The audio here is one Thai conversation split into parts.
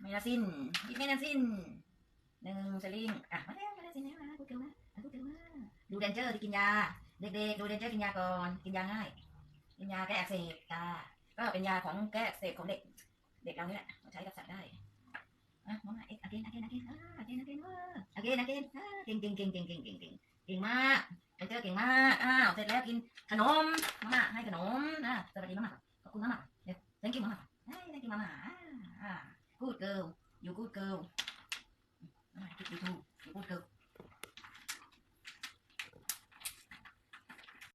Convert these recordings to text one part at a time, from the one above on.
ไม่น่าสิ้นยิ่ไม่น่าสิ้นหนึ่งสลิงอะมาเร็วมาเล้วสินะมาพูดเก่งมาดูเก่งมาดูเดนเจอร์ที่กินยา เด็กๆ ดูเดนเจอร์กินยาก่อน กินยาง่าย กินยาแก้อักเสบจ้าก็เป็นยาของแก้อักเสบของเด็ก เด็กเราเนี่ยใช้กับสัตว์ได้อะมองมาเอ็กอเกนอเกนอเกนอเกนอเกนอเกนอเกนเก่งเก่งเก่งเก่งเก่งเก่งเก่งเก่งมากเดนเจอร์เก่งมาก อ้าว เสร็จแล้วกินขนมมาให้ขนมนะสวัสดีมาก Thank you, Mama. Hey, thank you, Mama. Ah, ah. Good girl. You good girl. I like you too. You good girl.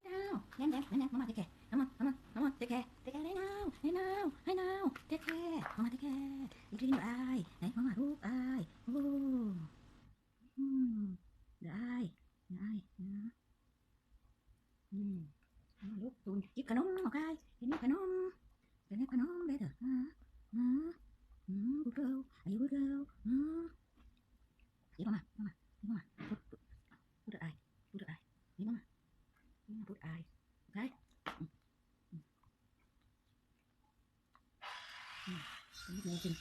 Now, nhanh nhanh, nhanh nhanh, Mama take care. Come on, come on, come on, take care. Take care now, hey now, hey now. Take care, Mama take care. You clean your eye. Đấy, Mama rub eye. Oh. Hmm. The eye, the eye. Yeah. Hmm. Mama rub tuôn. Chích cả nông, một cái. Chích cả nông. Hmm. Ini mungkin.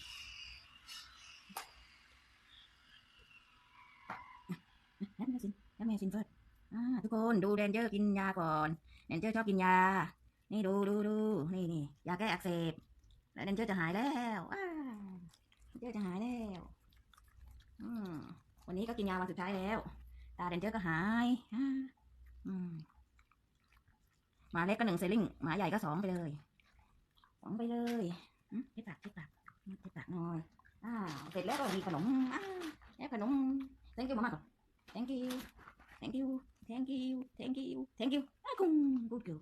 Hết mẹ xin, hết mẹ xin phớt. À, ทุกคนดูแดนเจอร์กินยาก่อนแดนเจอร์ชอบกินยา นี่ดูดูดูนี่นี่ยาแก้อักเสบ แล้วแดนเจอร์จะหายแล้วอ้าแดนเจอร์จะหายแล้วอืมวันนี้ก็กินยาวันสุดท้ายแล้ว ตาแดนเจอร์ก็หายมหมาเล็กก็หนึ่งเซลลิงหมาใหญ่ก็สองไปเลยสองไปเลยอืมเทปากเทปากปาก bạn ơi à việt lép rồi ขนมอ่ะแอบขนม thank you มาก thank you. Thank you. Thank you. Thank you. Thank you. À, อ่ะคุณกูเกี่ยว